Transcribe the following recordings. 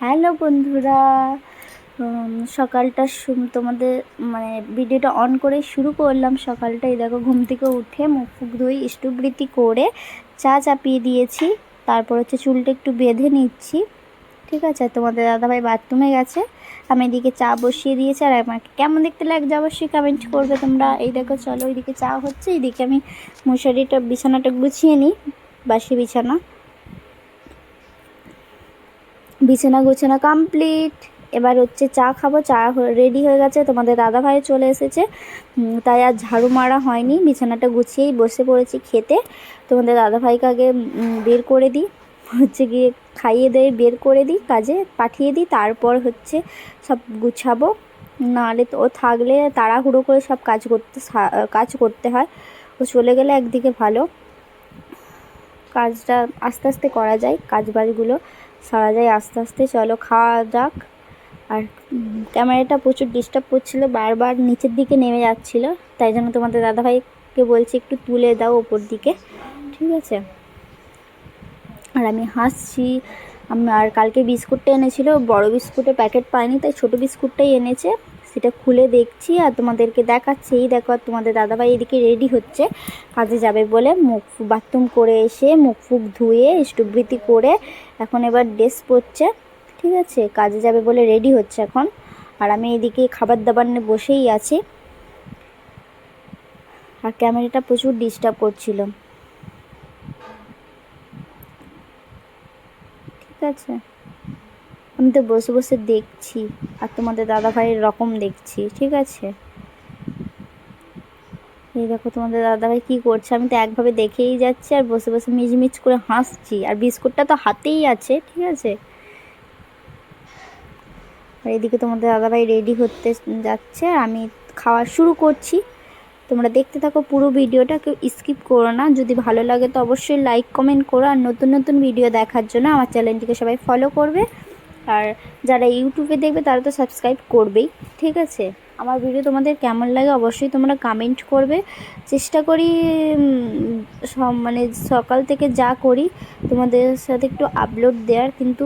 Hello বন্ধুরা সকালটা তোমাদের মানে ভিডিওটা অন করে শুরু করলাম। সকালটা এই দেখো, ঘুম থেকে উঠে মুখ ফুক ধুই ইষ্টবৃত্তি করে চা চাপিয়ে দিয়েছি। তারপর হচ্ছে চুলটা একটু বেঁধে নিচ্ছি। ঠিক আছে, তোমাদের দাদাভাই বাথরুমে গেছে। আমি এদিকে চা বসিয়ে দিয়েছি আর আমাকে কেমন দেখতে লাগছে অবশ্যই কমেন্ট করবে তোমরা। এই দেখো, চলো ওইদিকে চা হচ্ছে। এইদিকে আমি মশারিটা, বিছানাটা গুছিয়ে নিই। বাসি বিছানা। বিছানা গোছানা কমপ্লিট এবার হচ্ছে চা খাব, চা রেডি হয়ে গেছে, তোমাদের দাদা ভাই চলে এসেছে। তাই আর ঝাড়ু মারা হয়নি, বিছানাটা গুছিয়েই বসে পড়েছি খেতে। তোমাদের দাদা ভাইকে আগে বের করে দিই। হচ্ছে গিয়ে খাইয়ে দিয়ে বের করে দিই, কাজে পাঠিয়ে দিই, তারপর হচ্ছে সব গুছাবো। নাহলে তো ও থাকলে তাড়াহুড়ো করে সব কাজ করতে কাজ করতে হয়। ও চলে গেলে একদিকে ভালো। কাজটা আস্তে আস্তে করা যায় কাজ বাজগুলো সারা যায় আস্তে আস্তে, চলো খাওয়া যাক। আর ক্যামেরাটা প্রচুর ডিস্টার্ব করছিল, বারবার নিচের দিকে নেমে যাচ্ছিল। তাই জন্য তোমাদের দাদাভাইকে বলছি একটু তুলে দাও ওপর দিকে, ঠিক আছে? আর আমি হাসছি আর কালকে বিস্কুটটা এনেছিল, বড় বিস্কুটের প্যাকেট পাইনি, তাই ছোট বিস্কুটটাই এনেছে। সেটা খুলে দেখছি আর তোমাদেরকে দেখাচ্ছি। দেখো, আর তোমাদের দাদাভাই এদিকে রেডি হচ্ছে। কাজে যাবে বলে মুখ বাথরুম করে এসে মুখ ফুক ধুয়ে স্টুবৃতি করে এখন এবার ড্রেস পরছে। ঠিক আছে, কাজে যাবে বলে রেডি হচ্ছে এখন। আর আমি এদিকে খাবার দাবার নিয়ে বসেই আছি। আর ক্যামেরাটা প্রচুর ডিস্টার্ব করছিল। ঠিক আছে। আমি তো বসে বসে দেখছি, আর তোমাদের দাদা ভাইয়ের রকম দেখছি, ঠিক আছে? এই দেখো তোমাদের দাদাভাই কী করছে, আমি তো একভাবে দেখেই যাচ্ছি, আর বসে বসে মিচমিচ করে হাসছি, আর বিস্কুটটা তো হাতেই আছে, ঠিক আছে? আর এদিকে তোমাদের দাদাভাই রেডি হতে যাচ্ছে, আর আমি খাওয়া শুরু করছি। তোমরা দেখতে থাকো পুরো ভিডিওটা, কেউ স্কিপ করো না। যদি ভালো লাগে তো অবশ্যই লাইক কমেন্ট করো, আর নতুন নতুন ভিডিও দেখার জন্য আমার চ্যানেলটিকে সবাই ফলো করবে। আর যারা ইউটিউবে দেখবে, তারা তো সাবস্ক্রাইব করবেই, ঠিক আছে? আমার ভিডিও তোমাদের কেমন লাগে অবশ্যই তোমরা কমেন্ট করবে। চেষ্টা করি সব মানে সকাল থেকে যা করি, তোমাদের সাথে একটু আপলোড দেওয়ার, কিন্তু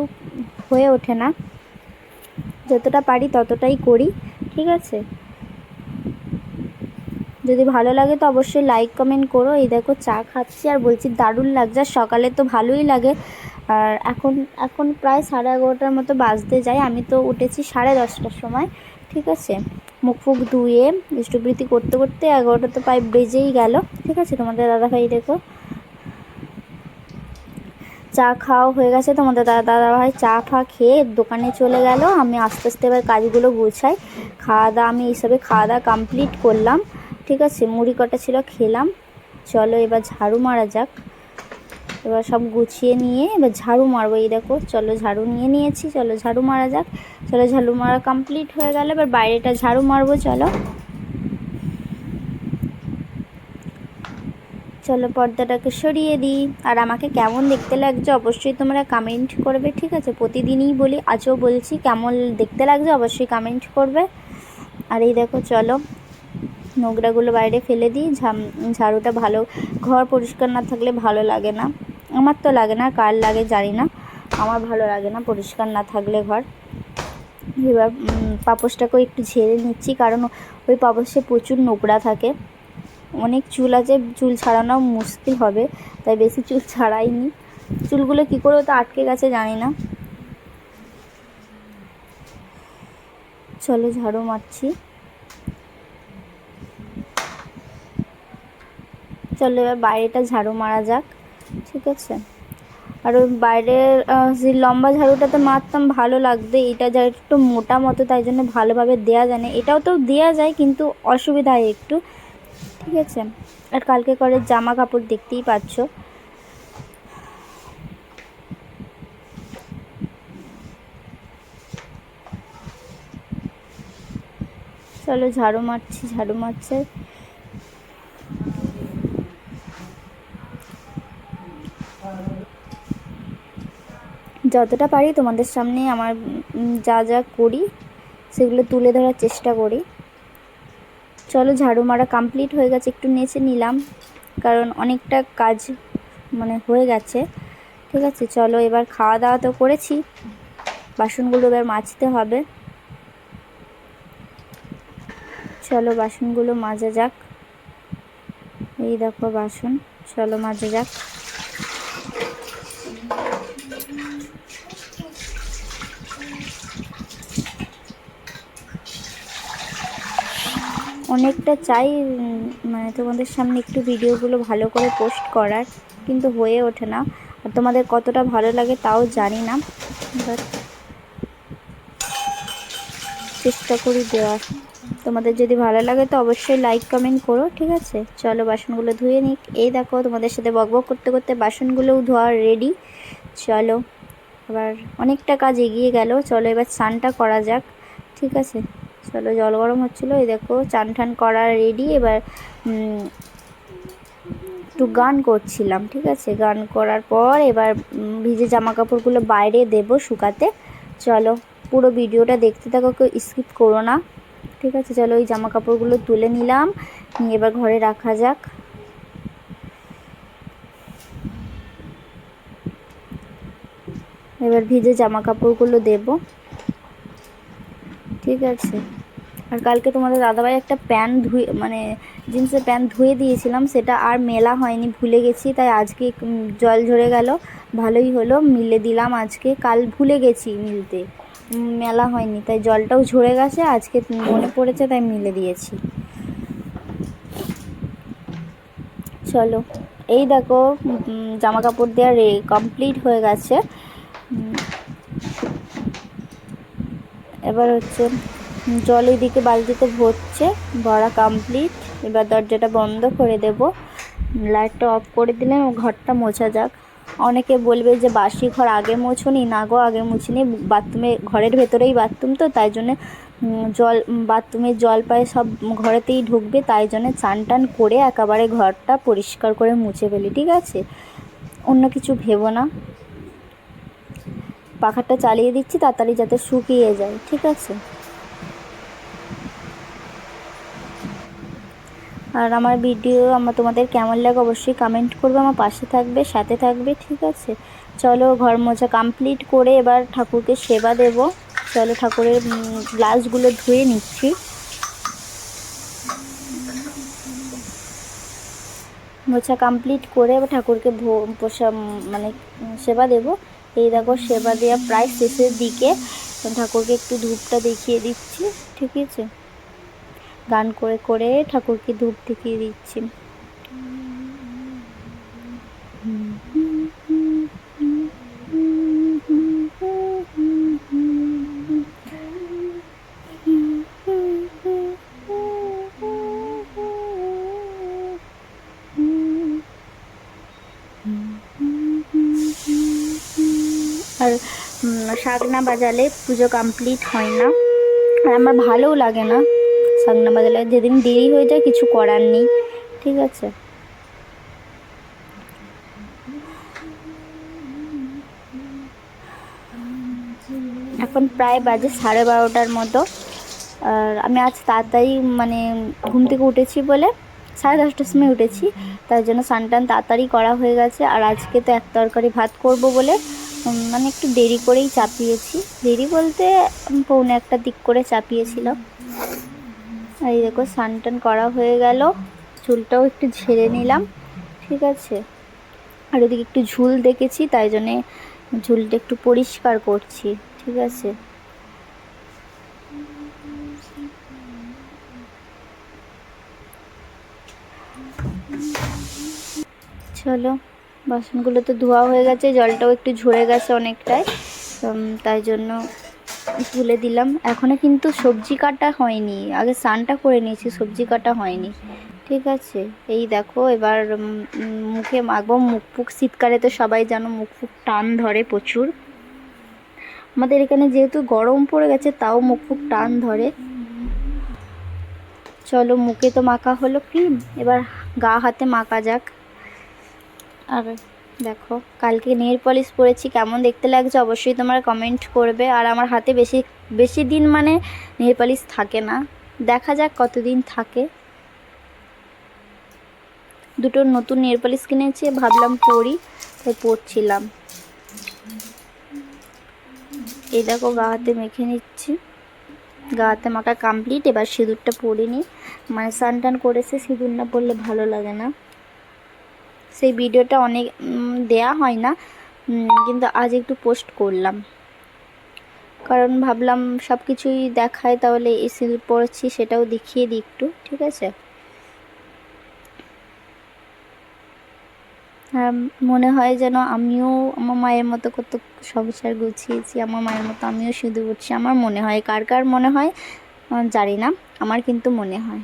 হয়ে ওঠে না। যতটা পারি ততটাই করি, ঠিক আছে? যদি ভালো লাগে তো অবশ্যই লাইক কমেন্ট করো। এই দেখো চা খাচ্ছি আর বলছি দারুণ লাগছে সকালে তো ভালোই লাগে। আর এখন এখন প্রায় সাড়ে এগারোটার মতো বাজতে যায়। আমি তো উঠেছি সাড়ে দশটার সময়, ঠিক আছে? মুখ ফুক ধুয়ে ইষ্টবৃত্তি করতে করতে এগারোটা তো প্রায় বেজেই গেল। ঠিক আছে তোমাদের দাদাভাই দেখো? চা খাওয়া হয়ে গেছে তোমাদের দাদা দাদাভাই চা ফা খেয়ে দোকানে চলে গেল। আমি আস্তে আস্তে এবার কাজগুলো গুছাই। খাওয়া দাওয়া আমি এইসবে খাওয়া দাওয়া কমপ্লিট করলাম। ঠিক আছে, মুড়ি কটা ছিল খেলাম। চলো এবার ঝাড়ু মারা যাক। এবার সব গুছিয়ে নিয়ে এবার ঝাড়ু মারবো। এই দেখো, চলো ঝাড়ু নিয়ে নিয়েছি, চলো ঝাড়ু মারা যাক। চলো ঝাড়ু মারা কমপ্লিট হয়ে গেল, এবার বাইরেটা ঝাড়ু মারবো, চলো। চলো পর্দাটাকে সরিয়ে দিই। আর আমাকে কেমন দেখতে লাগছে অবশ্যই তোমরা কমেন্ট করবে, ঠিক আছে? প্রতিদিনই বলি, আজও বলছি, কেমন দেখতে লাগছে অবশ্যই কমেন্ট করবে। আর এই দেখো, চলো নোংরাগুলো বাইরে ফেলে দিই ঝাড়ুটা ভালো, ঘর পরিষ্কার না থাকলে ভালো লাগে না। আমার তো লাগে না, কার লাগে জানি না। আমার ভালো লাগে না পরিষ্কার না থাকলে ঘর। এবার পাপোশটাকেও একটু ঝেড়ে নিচ্ছি, কারণ ওই পাপোশে প্রচুর নোংরা থাকে। অনেক চুল আছে, চুল ছাড়ানো মুশকিল হবে, তাই বেশি চুল ছাড়াইনি। চুলগুলো কী করে তো আটকে গেছে জানি না। চলো ঝাড়ু মারছি। চলো এবার বাইরেটা ঝাড়ু মারা যাক। ঠিক আছে? আর ওই বাইরের যে লম্বা ঝাড়ুটাতে মারতাম, ভালো লাগতো। এটা যা একটু মোটা মতো, তাই জন্য ভালোভাবে দেওয়া যায় না। এটাও তো দেওয়া যায়, কিন্তু অসুবিধা হয় একটু। ঠিক আছে? আর কালকে করে জামা কাপড় দেখতেই পাচ্ছ। চলো ঝাড়ু মারছি, ঝাড়ু মারছে। যতটা পারি তোমাদের সামনে আমার যা যা করি, সেগুলো তুলে ধরার চেষ্টা করি। চলো ঝাড়ু মারা কমপ্লিট হয়ে গেছে, একটু নেচে নিলাম, কারণ অনেকটা কাজ মানে হয়ে গেছে। ঠিক আছে, চলো এবার খাওয়া দাওয়া তো করেছি, বাসনগুলো এবার মাজতে হবে। চলো বাসনগুলো মাজা যাক। এই দেখো বাসন, চলো মাজা যাক। অনেকটা চাই মানে তোমাদের সামনে একটু ভিডিওগুলো ভালো করে পোস্ট করার, কিন্তু হয়ে ওঠে না। আর তোমাদের কতটা ভালো লাগে তাও জানি না বাট চেষ্টা করি দেওয়ার। তোমাদের যদি ভালো লাগে তো অবশ্যই লাইক কমেন্ট করো, ঠিক আছে? চলো বাসনগুলো ধুয়ে নিক। এই দেখো তোমাদের সাথে বকবক করতে করতে বাসনগুলোও ধোয়া রেডি চলো। এবার অনেকটা কাজ এগিয়ে গেল। চলো এবার স্নানটা করা যাক। ঠিক আছে? চলো, জল গরম হচ্ছিল। এই দেখো চান টান করা রেডি এবার একটু গান করছিলাম, ঠিক আছে? গান করার পর এবার ভিজে জামা কাপড়গুলো বাইরে দেবো শুকাতে। চলো, পুরো ভিডিওটা দেখতে থাকো, কেউ স্কিপ করো না। ঠিক আছে? চলো, ওই জামা কাপড়গুলো তুলে নিলাম। এবার ঘরে রাখা যাক। এবার ভিজে জামা কাপড়গুলো দেবো। ঠিক আছে। আর কালকে তোমাদের দাদাভাই একটা প্যান্ট ধুয়ে মানে জিন্সের প্যান্ট ধুয়ে দিয়েছিলাম, সেটা আর মেলা হয়নি, ভুলে গেছি, তাই আজকে জল ঝরে গেল, ভালোই হলো, মিলে দিলাম আজকে, কাল ভুলে গেছি মিলতে মেলা হয়নি, তাই জলটাও ঝরে গেছে, আজকে মনে পড়েছে, তাই মিলে দিয়েছি। চলো, এই দেখো জামা কাপড় দেওয়া রে কমপ্লিট হয়ে গেছে। এবার হচ্ছে জল এদিকে বালতিতে ভরছে, ভরা কমপ্লিট এবার দরজাটা বন্ধ করে দেব। লাইটটা অফ করে দিলে ঘরটা মোছা যাক। অনেকে বলবে যে, বাসি ঘর আগে মোছনি? না গো, আগে মুছিনি। বাথরুমে, ঘরের ভেতরেই বাথরুম তো, তাই জন্যে জল, বাথরুমের জল পায়ে সব ঘরেতেই ঢুকবে, তাই জন্য চান টান করে একেবারে ঘরটা পরিষ্কার করে মুছে ফেলি, ঠিক আছে? অন্য কিছু ভেবো না। পাখাটা চালিয়ে দিচ্ছি, তাড়াতাড়ি যাতে শুকিয়ে যায়, ঠিক আছে? আর আমার ভিডিও আমার তোমাদের কেমন লাগে অবশ্যই কমেন্ট করবে, আমার পাশে থাকবে, সাথে থাকবে, ঠিক আছে? চলো ঘর মোছা কমপ্লিট করে এবার ঠাকুরকে সেবা দেব। চলো ঠাকুরের গ্লাসগুলো ধুয়ে নিচ্ছি। মোছা কমপ্লিট করে ঠাকুরকে ভো- পোষা মানে সেবা দেব। এই দেখো সেবা দেওয়া প্রায় শেষের দিকে। ঠাকুরকে একটু ধূপটা দেখিয়ে দিচ্ছি, ঠিক আছে? গান করে করে ঠাকুরকে ধূপ দেখিয়ে দিচ্ছি। আর উম, শাক না বাজালে পুজো কমপ্লিট হয় না। আর আমার ভালোও লাগে না শাক না বাজালে। যেদিন দেরি হয়ে যায় কিছু করার নেই ঠিক আছে? এখন প্রায় বাজে সাড়ে বারোটার মতো। আর আমি আজ তাড়াতাড়ি মানে ঘুম থেকে উঠেছি বলে সাড়ে দশটার সময় উঠেছি। তার জন্য স্নান তাড়াতাড়ি করা হয়ে গেছে। আর আজকে তো এক তরকারি ভাত করব বলে মানে একটু দেরি করেই চাপিয়েছি। দেরি বলতে পৌনে একটা দিক করে চাপিয়েছিলাম। আর এই দেখো, স্নান টান করা হয়ে গেল। চুলটাও একটু ঝেড়ে নিলাম, ঠিক আছে? আর ওদিকে একটু ঝুল দেখেছি, তাই জন্যে ঝুলটা একটু পরিষ্কার করছি, ঠিক আছে? চলো। বাসনগুলো তো ধোয়া হয়ে গেছে, জলটাও একটু ঝরে গেছে অনেকটাই। তাই জন্য তুলে দিলাম। এখনও কিন্তু সবজি কাটা হয়নি। আগে স্নানটা করে নিয়েছি, সবজি কাটা হয়নি। ঠিক আছে? এই দেখো, এবার মুখে মাখবো। মুখ ফুক শীতকালে তো সবাই জানো, মুখ ফুক টান ধরে প্রচুর। আমাদের এখানে যেহেতু গরম পড়ে গেছে, তাও মুখ ফুক টান ধরে। চলো, মুখে তো মাখা হলো ক্রিম এবার গা হাতে মাখা যাক। আর দেখো, কালকে নেল পলিশ পরেছি, কেমন দেখতে লাগছে অবশ্যই তোমরা কমেন্ট করবে। আর আমার হাতে বেশি বেশি দিন মানে নেল পলিশ থাকে না। দেখা যাক কতদিন থাকে। দুটো নতুন নেল পলিশ কিনেছি, ভাবলাম পরি, তাই পরছিলাম। এই দেখো, গা হাতে মেখে নিচ্ছি। গা হাতে মাখা কমপ্লিট এবার সিঁদুরটা পরে নিই মানে স্নান টান করেছে, সিঁদুর না পরলে ভালো লাগে না। সেই ভিডিওটা অনেক দেয়া হয় না কিন্তু আজ একটু পোস্ট করলাম। কারণ ভাবলাম সব কিছুই দেখায়, তাহলে এই পরেছি সেটাও দেখিয়ে দিই একটু, ঠিক আছে? মনে হয় যেন আমিও আমার মায়ের মতো কত সংসার গুছিয়েছি, আমার মায়ের মতো আমিও সিঁদুর করছি আমার মনে হয়। কার কার মনে হয়? জানি না, আমার কিন্তু মনে হয়।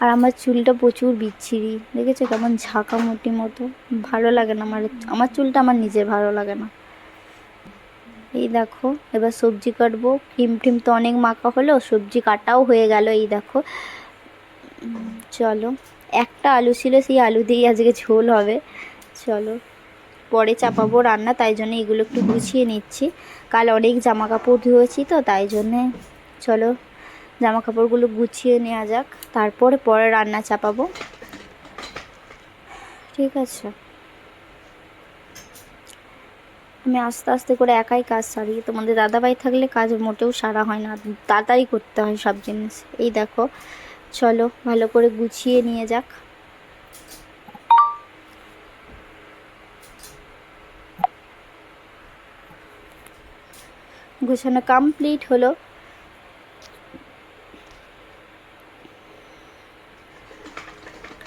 আর আমার চুলটা প্রচুর বিচ্ছিরি, দেখেছ? কেমন ঝাঁকামুটি মতো। ভালো লাগে না আমার আমার চুলটা আমার নিজের ভালো লাগে না। এই দেখো, এবার সবজি কাটবো। ক্রিম টিম তো অনেক মাখা হলো, সবজি কাটাও হয়ে গেল, এই দেখো। চলো, একটা আলু ছিল, সেই আলু দিয়েই আজকে ঝোল হবে। চলো, পরে চাপাবো রান্না, তাই জন্য এগুলো একটু গুছিয়ে নিচ্ছি। কাল অনেক জামা কাপড় ধুয়েছি তো, তাই জন্যে। চলো জামা কাপড়গুলো গুছিয়ে নেওয়া যাক, তারপরে পরে রান্না চাপাবো। ঠিক আছে। আমি আস্তে আস্তে করে একাই কাজ সারি তোমাদের দাদাভাই থাকলে কাজ মোটেও সারা হয় না, তাড়াতাড়ি করতে হয় সব জিনিস। এই দেখো, চলো ভালো করে গুছিয়ে নিয়ে যাক। গোছানো কমপ্লিট হলো।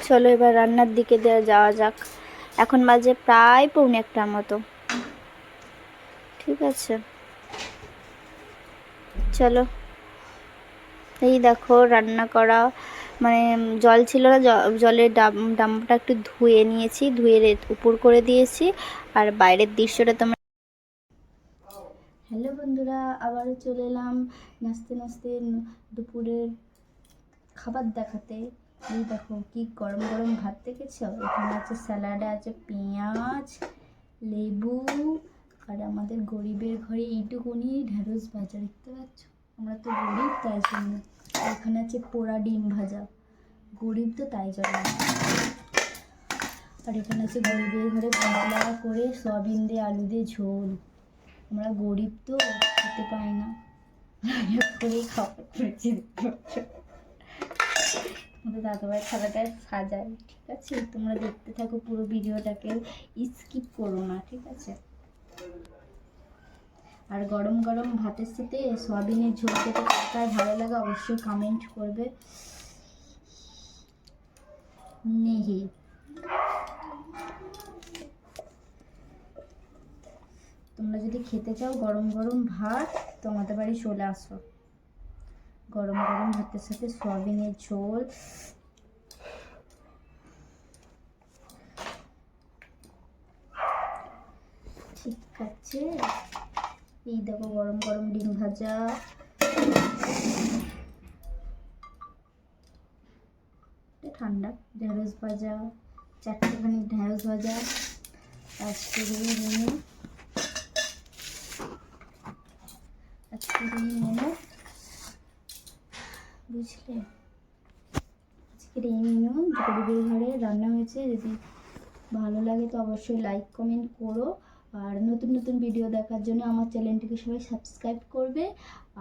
চলো এবার রান্নার দিকে যাওয়া যাক। এখন বাজে প্রায় পৌনে একটার মতো। ঠিক আছে। চলো। এই দেখো রান্না করা মানে জল ছিল না জলের ডাম ডামটা একটু ধুয়ে নিয়েছি, ধুয়ে উপর করে দিয়েছি। আর বাইরের দৃশ্যটা তোমরা হ্যালো বন্ধুরা, আবারও চলে এলাম নাচতে নাচতে দুপুরের খাবার দেখাতে। এই দেখো কি গরম গরম ভাত দেখেছ? এখানে আছে স্যালাডে আছে পেঁয়াজ, লেবু, আর আমাদের গরিবের ঘরে এইটুকুনি ঢেঁড়স ভাজা, দেখতে পাচ্ছ? আমরা তো গরিব, তাই জন্য। এখানে আছে পোড়া ডিম ভাজা। গরিব তো তাই জন্য। আর এখানে আছে গরিবের ঘরে পাতলা করে সয়াবিন দিয়ে আলু দিয়ে ঝোল। আমরা গরিব তো, খেতে পাই না। করেছি আমাদের দাদাভাই খাবারটা সাজায়, ঠিক আছে? তোমরা দেখতে থাকো পুরো ভিডিওটাকে স্কিপ করো না, ঠিক আছে? আর গরম গরম ভাতের সাথে সয়াবিনের ঝোল খেতে কার ভালো লাগে অবশ্যই কমেন্ট করবে। নেহি। তোমরা যদি খেতে চাও গরম গরম ভাত তো আমাদের বাড়ি চলে আসো। গরম গরম ভাতের সাথে সয়াবিনের ঝোল। ঠিক আছে। এই দেখো গরম গরম ডিম ভাজা। ঠান্ডা, ঢেঁড়স ভাজা চারটেখানি ঢেঁড়স ভাজা আজকে মেনু আজকের এই মেনু বুঝলে? আজকে এই মেনু গরিবের ঘরে রান্না হয়েছে, যদি ভালো লাগে তো অবশ্যই লাইক কমেন্ট করো। আর নতুন নতুন ভিডিও দেখার জন্য আমার চ্যানেলটিকে সবাই সাবস্ক্রাইব করবে।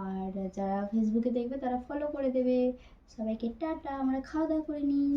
আর যারা ফেসবুকে দেখবে, তারা ফলো করে দেবে। সবাইকে টাটা, আমরা খাওয়া দাওয়া করে নিই।